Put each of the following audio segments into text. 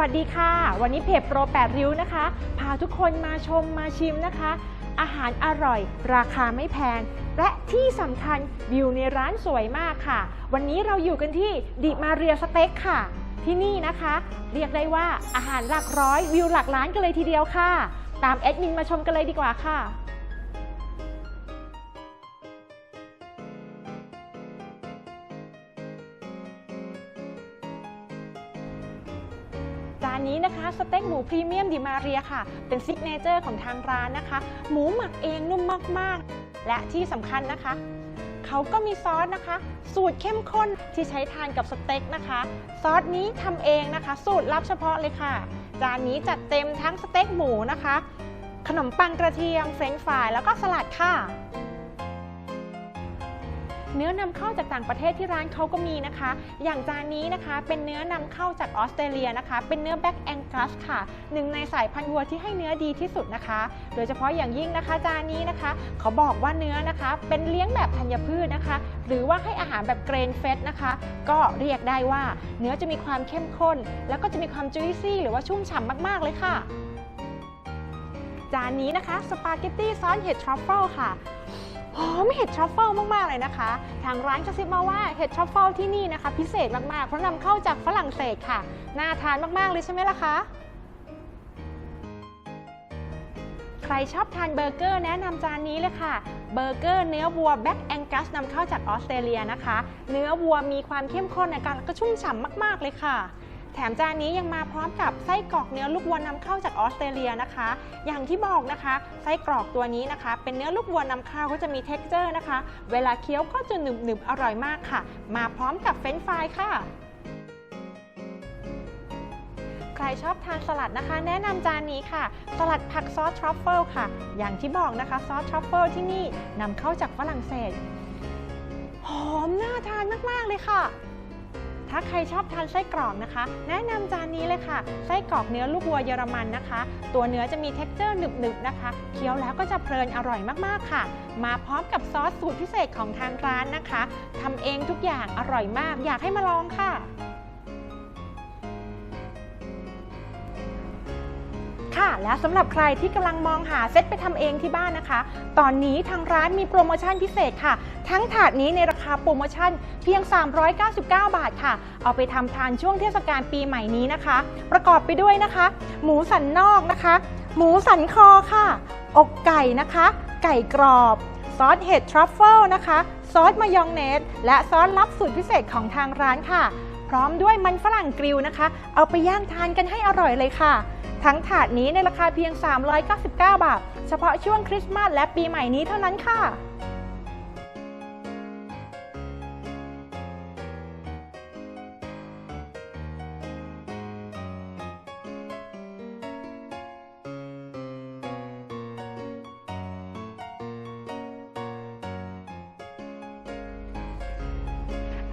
วัสดีค่ะ วันนี้เพจโปร 8 ริ้วนะคะ พาทุกคนมาชมมาชิมนะคะ อาหารอร่อย ราคาไม่แพง และที่สำคัญวิวในร้านสวยมากค่ะ วันนี้เราอยู่กันที่ดิมาเรียสเต็กค่ะ ที่นี่นะคะ เรียกได้ว่าอาหารหลักร้อยวิวหลักล้านกันเลยทีเดียวค่ะ ตามแอดมินมาชมกันเลยดีกว่าค่ะานนี้นะคะสเต็กหมูพรีเมียมดิมาเรียค่ะ เป็นซิกเนเจอร์ของทางร้านนะคะ หมูหมักเองนุ่มมากๆ และที่สำคัญนะคะเขาก็มีซอสนะคะ สูตรเข้มข้นที่ใช้ทานกับสเต็กนะคะ ซอสนี้ทำเองนะคะ สูตรลับเฉพาะเลยค่ะ จานนี้จัดเต็มทั้งสเต็กหมูนะคะ ขนมปังกระเทียมเฟรนช์ฟรายแล้วก็สลัดค่ะ เนื้อนำเข้าจากต่างประเทศที่ร้านเขาก็มีนะคะ อย่างจานนี้นะคะเป็นเนื้อนำเข้าจากออสเตรเลียนะคะ เป็นเนื้อแบ็กแองกัสค่ะหนึ่งในสายพันธุ์วัวที่ให้เนื้อดีที่สุดนะคะ โดยเฉพาะอย่างยิ่งนะคะจานนี้นะคะเขาบอกว่าเนื้อนะคะ เป็นเลี้ยงแบบธัญพืชนะคะ หรือว่าให้อาหารแบบเกรนเฟสนะคะ ก็เรียกได้ว่าเนื้อจะมีความเข้มข้น แล้วก็จะมีความจุยซี่หรือว่าชุ่มฉ่ำมาก ๆ เลยค่ะ จานนี้นะคะสปาเกตตี้ซอสเห็ดทรัฟเฟิลค่ะ หอมเห็ดทรัฟเฟิลมาก ๆ เลยนะคะ ทางร้านกระซิบมาว่าเห็ดทรัฟเฟิลที่นี่นะคะ พิเศษมาก ๆ เพราะนำเข้าจากฝรั่งเศสค่ะ น่าทานมาก ๆ เลยใช่ไหมล่ะคะ ใครชอบทานเบอร์เกอร์แนะนำจานนี้เลยค่ะ เบอร์เกอร์เนื้อวัวแบ็กแองกัสนำเข้าจากออสเตรเลียนะคะ เนื้อวัวมีความเข้มข้นในการกระชุ่มฉ่ำมาก ๆ เลยค่ะ แถมจานนี้ยังมาพร้อมกับไส้กรอกเนื้อลูกวัวนำเข้าจากออสเตรเลียนะคะ อย่างที่บอกนะคะไส้กรอกตัวนี้นะคะ เป็นเนื้อลูกวัวนำเข้าก็จะมี t e x t อร์นะคะ เวลาเคี้ยวก็จะหนึบๆอร่อยมากค่ะ มาพร้อมกับเฟรนช์ฟรายค่ะใครชอบทานสลัดนะคะ แนะนำจานนี้ค่ะ สลัดผักซอสทรัฟเฟิลค่ะ อย่างที่บอกนะคะซอสทรัฟเฟิลที่นี่นำเข้าจากฝรั่งเศส หอมน่าทานมาก ๆ เลยค่ะ ถ้าใครชอบทานไส้กรอกนะคะ แนะนำจานนี้เลยค่ะ ไส้กรอกเนื้อลูกวัวเยอรมันนะคะ ตัวเนื้อจะมีเท็กเจอร์หนึบๆนะคะ เคี้ยวแล้วก็จะเพลินอร่อยมากๆค่ะ มาพร้อมกับซอสสูตรพิเศษของทางร้านนะคะทำเองทุกอย่างอร่อยมาก อยากให้มาลองค่ะ และสำหรับใครที่กำลังมองหาเซตไปทำเองที่บ้านนะคะ ตอนนี้ทางร้านมีโปรโมชั่นพิเศษค่ะ ทั้งถาดนี้ในราคาโปรโมชั่นเพียง 399 บาทค่ะ เอาไปทำทานช่วงเทศกาลปีใหม่นี้นะคะ ประกอบไปด้วยนะคะ หมูสันนอกนะคะ หมูสันคอค่ะ อกไก่นะคะ ไก่กรอบซอสเห็ดทรัฟเฟิลนะคะ ซอสมายองเนส และซอสลับสูตรพิเศษของทางร้านค่ะ พร้อมด้วยมันฝรั่งกริลนะคะ เอาไปย่างทานกันให้อร่อยเลยค่ะ ทั้งถาดนี้ในราคาเพียง 399 บาท เฉพาะช่วงคริสต์มาสและปีใหม่นี้เท่านั้นค่ะ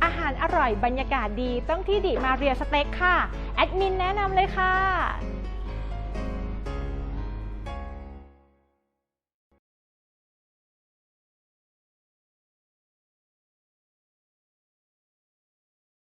อาหารอร่อยบรรยากาศดีต้องที่ดิมาเรียสเต็กค่ะ แอดมินแนะนำเลยค่ะ